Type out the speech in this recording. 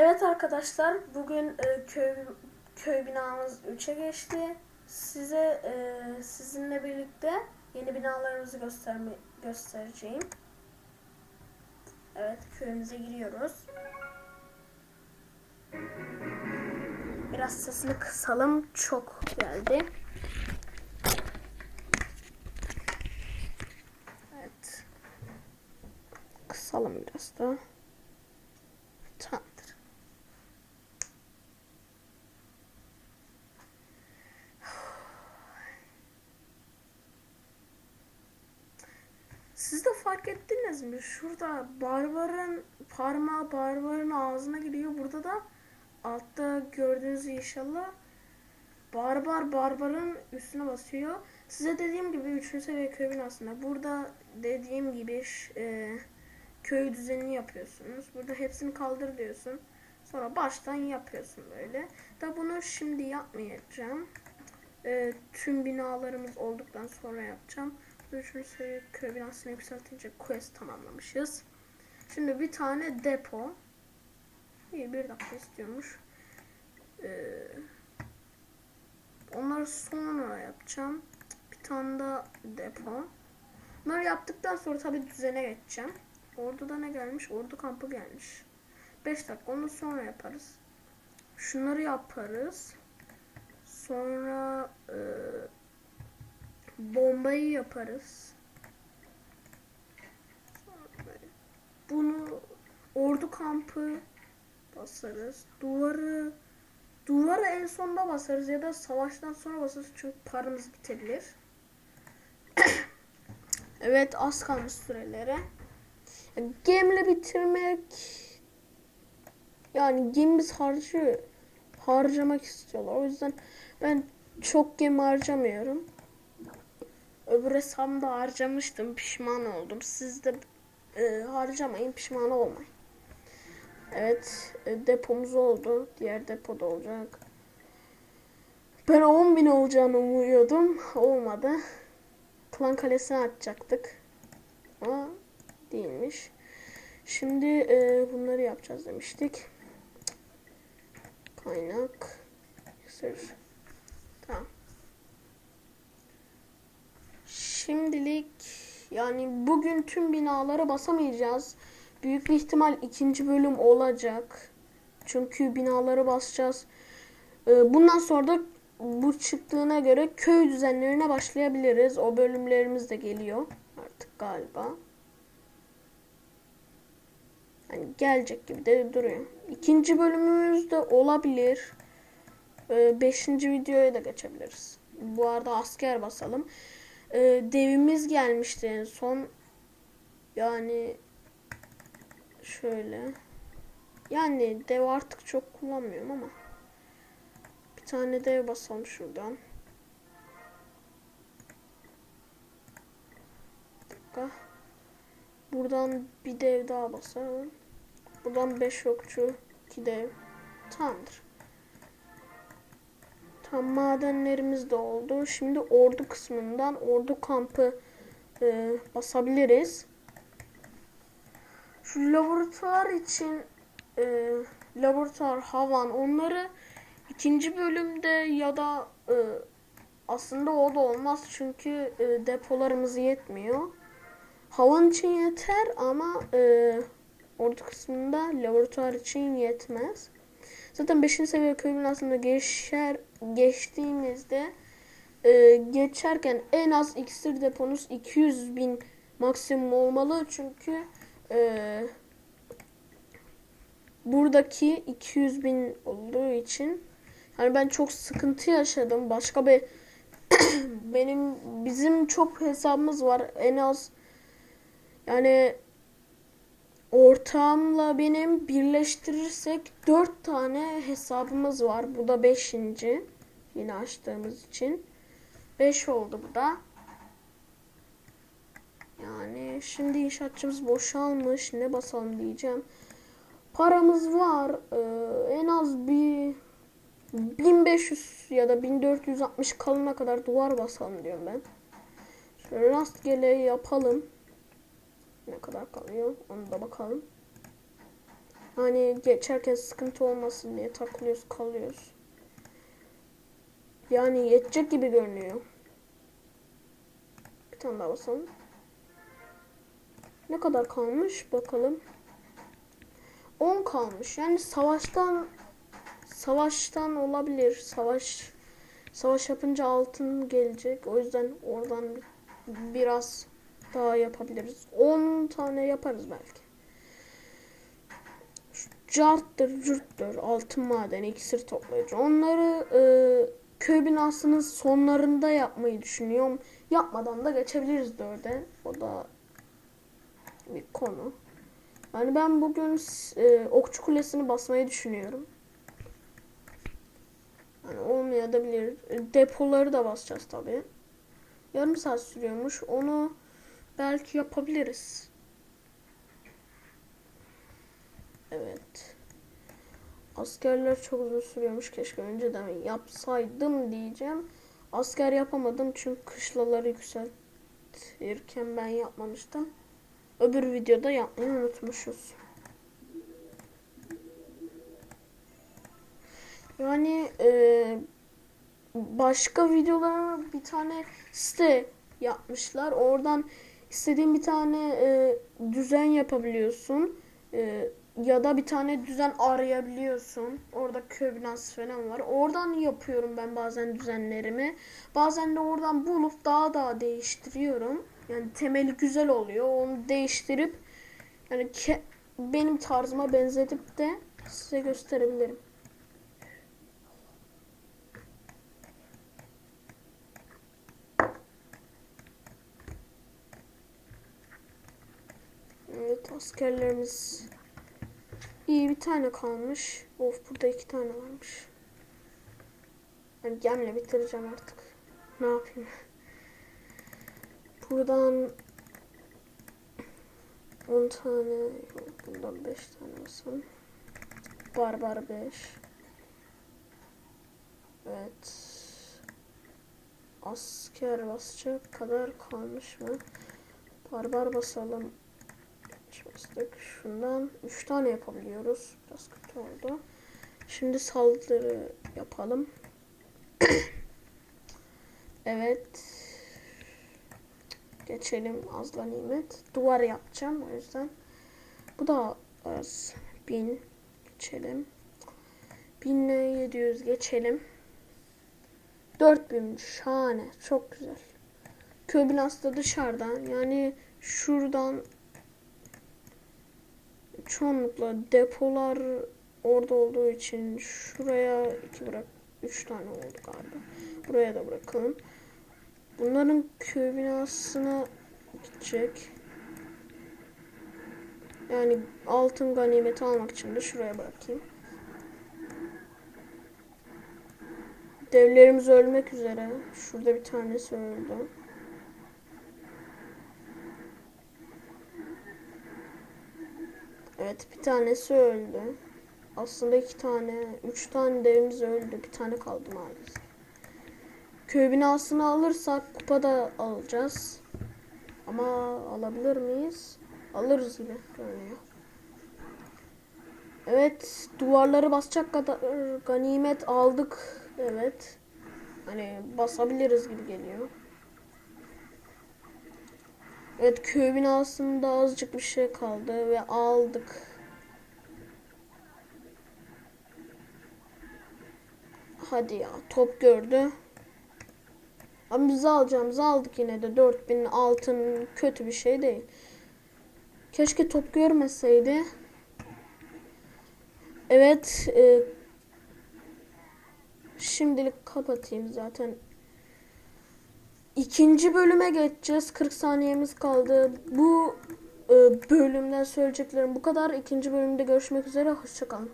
Evet arkadaşlar bugün e, köy köy binamız 3'e geçti. Size e, sizinle birlikte yeni binalarımızı gösterme göstereceğim. Evet köyümüze giriyoruz. Biraz sesini kısalım çok geldi. Evet. Kısalım biraz da. Tamamdır. Siz de fark ettiniz mi? Şurada barbarın parmağı barbarın ağzına giriyor. Burada da altta gördüğünüz inşallah barbar barbarın üstüne basıyor. Size dediğim gibi 3. seviye köy binasında. Burada dediğim gibi e, köy düzenini yapıyorsunuz. Burada hepsini kaldır diyorsun. Sonra baştan yapıyorsun böyle. Da bunu şimdi yapmayacağım. E, tüm binalarımız olduktan sonra yapacağım. Köy binasını yükseltince quest tamamlamışız. Şimdi bir tane depo. İyi bir dakika istiyormuş. Ee, onları sonra yapacağım. Bir tane daha depo. Bunları yaptıktan sonra tabii düzene geçeceğim. Ordu'da ne gelmiş? Ordu kampı gelmiş. 5 dakika onu sonra yaparız. Şunları yaparız. Sonra e, bombayı yaparız. Bunu ordu kampı basarız. Duvarı duvarı en sonda basarız ya da savaştan sonra basarız çünkü paramız bitebilir. evet az kalmış sürelere. Yani Gemle bitirmek yani gemimiz harcı harcamak istiyorlar. O yüzden ben çok gemi harcamıyorum. Öbür hesabımda harcamıştım. Pişman oldum. Siz de e, harcamayın. Pişman olmayın. Evet. e, depomuz oldu. Diğer depoda olacak. Ben 10 bin olacağını umuyordum. Olmadı. Klan kalesini açacaktık. Ama değilmiş. Şimdi e, bunları yapacağız demiştik. Kaynak. Sır. Tamam. Şimdilik yani bugün tüm binalara basamayacağız. Büyük bir ihtimal ikinci bölüm olacak. Çünkü binaları basacağız. Ee, Bundan sonra da bu çıktığına göre köy düzenlerine başlayabiliriz. O bölümlerimiz de geliyor artık galiba. Hani gelecek gibi de duruyor. İkinci bölümümüz de olabilir. Ee, Beşinci videoya da geçebiliriz. Bu arada asker basalım. Ee, devimiz gelmişti en son. Yani şöyle. Yani dev artık çok kullanmıyorum ama. Bir tane dev basalım şuradan. Bir dakika. Buradan bir dev daha basalım. Buradan 5 okçu, 2 dev. Tamamdır. Tam madenlerimiz de oldu. Şimdi ordu kısmından ordu kampı e, basabiliriz. Şu laboratuvar için e, laboratuvar havan onları ikinci bölümde ya da e, aslında o da olmaz çünkü e, depolarımız yetmiyor. Havan için yeter ama e, ordu kısmında laboratuvar için yetmez. Zaten 5. seviye köy binasında geçer, geçtiğinizde e, geçerken en az iksir deponuz 200 bin maksimum olmalı. Çünkü e, buradaki 200 bin olduğu için yani ben çok sıkıntı yaşadım. Başka bir benim bizim çok hesabımız var. En az yani ortağımla benim birleştirirsek 4 tane hesabımız var. Bu da 5. Yine açtığımız için. 5 oldu bu da. Yani şimdi inşaatçımız boşalmış. Ne basalım diyeceğim. Paramız var. Ee, en az bir 1500 ya da 1460 kalına kadar duvar basalım diyorum ben. Şöyle rastgele yapalım. Ne kadar kalıyor? Onu da bakalım. Hani geçerken sıkıntı olmasın diye takılıyoruz kalıyoruz. Yani yetecek gibi görünüyor. Bir tane daha basalım. Ne kadar kalmış bakalım. 10 kalmış. Yani savaştan savaştan olabilir. Savaş savaş yapınca altın gelecek. O yüzden oradan biraz daha yapabiliriz. 10 tane yaparız belki. Carttır, cürttür, altın madeni, iksir toplayıcı. Onları e, köy binasının sonlarında yapmayı düşünüyorum. Yapmadan da geçebiliriz dörde. O da bir konu. Yani ben bugün e, Okçu Kulesi'ni basmayı düşünüyorum. Yani olmayabilir. Depoları da basacağız tabii. Yarım saat sürüyormuş. Onu belki yapabiliriz. Evet. Askerler çok uzun sürüyormuş. Keşke önceden yapsaydım diyeceğim. Asker yapamadım çünkü kışlaları yükseltirken ben yapmamıştım. Öbür videoda yapmayı unutmuşuz. Yani e, başka videolara bir tane site yapmışlar. Oradan istediğin bir tane e, düzen yapabiliyorsun. E, ya da bir tane düzen arayabiliyorsun. Orada köy binası falan var. Oradan yapıyorum ben bazen düzenlerimi. Bazen de oradan bulup daha daha değiştiriyorum. Yani temeli güzel oluyor. Onu değiştirip yani benim tarzıma benzetip de size gösterebilirim. Evet askerlerimiz iyi bir tane kalmış. Of burada iki tane varmış. Yani gemle bitireceğim artık. Ne yapayım? Buradan 10 tane yok bundan 5 tane olsun. Barbar 5. Evet. Asker basacak kadar kalmış mı? Barbar basalım. Bastık. Şundan 3 tane yapabiliyoruz. Biraz kötü oldu. Şimdi saldırı yapalım. evet. Geçelim azla nimet. Duvar yapacağım o yüzden. Bu da az. 1000 geçelim. 1000 ile 700 geçelim. 4000 şahane. Çok güzel. Köy binası da dışarıdan. Yani şuradan çoğunlukla depolar orada olduğu için şuraya iki bırak. Üç tane oldu galiba. Buraya da bırakalım. Bunların köy binasına gidecek. Yani altın ganimeti almak için de şuraya bırakayım. Devlerimiz ölmek üzere. Şurada bir tanesi öldü. Evet bir tanesi öldü. Aslında iki tane, üç tane devimiz öldü. Bir tane kaldı maalesef. Köy binasını alırsak kupa da alacağız. Ama alabilir miyiz? Alırız gibi görünüyor. Evet duvarları basacak kadar ganimet aldık. Evet. Hani basabiliriz gibi geliyor. Evet köy binasında azıcık bir şey kaldı ve aldık. Hadi ya top gördü. Ama biz alacağımızı aldık yine de 4000 altın kötü bir şey değil. Keşke top görmeseydi. Evet. E, şimdilik kapatayım zaten. İkinci bölüme geçeceğiz. 40 saniyemiz kaldı. Bu e, bölümden söyleyeceklerim bu kadar. İkinci bölümde görüşmek üzere. Hoşçakalın.